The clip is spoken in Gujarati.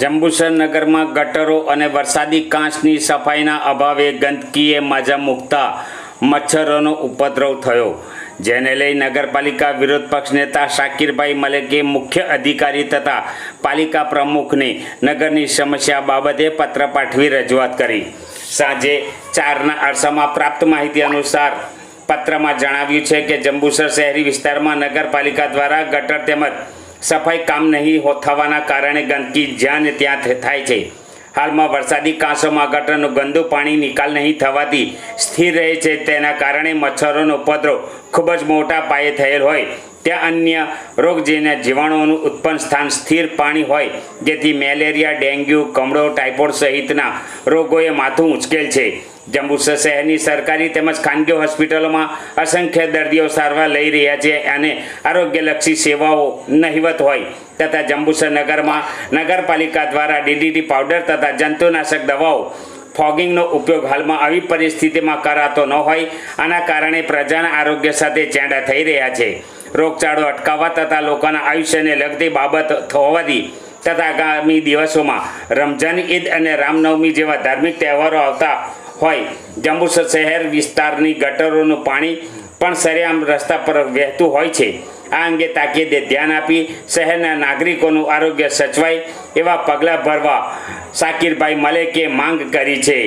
જંબુસર નગરમાં ગટરો અને વરસાદી કાંચની સફાઈના અભાવે ગંદકીએ મજા મૂકતા મચ્છરોનો ઉપદ્રવ થયો. જેને લઈ નગરપાલિકા વિરોધ પક્ષ નેતા શાકિરભાઈ મલેકે મુખ્ય અધિકારી તથા પાલિકા પ્રમુખને નગરની સમસ્યા બાબતે પત્ર પાઠવી રજૂઆત કરી. સાંજે ચારના અરસામાં પ્રાપ્ત માહિતી અનુસાર પત્રમાં જણાવ્યું છે કે જંબુસર શહેરી વિસ્તારમાં નગરપાલિકા દ્વારા ગટર તેમજ સફાઈ કામ નહીં થવાના કારણે ગંદકી જ્યાં ને ત્યાં થાય છે. હાલમાં વરસાદી કાંસોમાં ગટરનું ગંદુ પાણી નિકાલ નહીં થવાથી સ્થિર રહે છે. તેના કારણે મચ્છરોનો ઉપદ્રવ ખૂબ જ મોટા પાયે થયેલ હોય. ત્યાં અન્ય રોગજન્ય જીવાણુઓનું ઉત્પન્ન સ્થાન સ્થિર પાણી હોય, જેથી મેલેરિયા, ડેન્ગ્યુ, કમળો ટાઇફોઇડ સહિતના રોગોએ માથું ઉચકેલ છે. જંબુસર શહેરની સરકારી તેમજ ખાનગી હોસ્પિટલોમાં અસંખ્ય દર્દીઓ સારવાર લઈ રહ્યા છે અને આરોગ્યલક્ષી સેવાઓ નહિવત હોય તથા જંબુસર નગરમાં નગરપાલિકા દ્વારા ડીડીટી પાવડર તથા જંતુનાશક દવાઓ ફોગિંગનો ઉપયોગ હાલમાં આવી પરિસ્થિતિમાં કરાતો ન હોય. આના કારણે પ્રજાના આરોગ્ય સાથે ચેડા થઈ રહ્યા છે. રોગચાળો અટકાવવા તથા લોકોના આયુષ્યને લગતી બાબત હોવાથી તથા આગામી દિવસોમાં રમઝાન, ઈદ અને રામનવમી જેવા ધાર્મિક તહેવારો આવતા હોય. જંબુસર શહેર વિસ્તારની ગટરોનું પાણી પણ સરેઆમ રસ્તા પર વહેતું હોય છે. આ અંગે તાકીદે ધ્યાન આપી શહેરના નાગરિકોનું આરોગ્ય સચવાય એવા પગલાં ભરવા સાકિરભાઈ મલેકે માંગ કરી છે.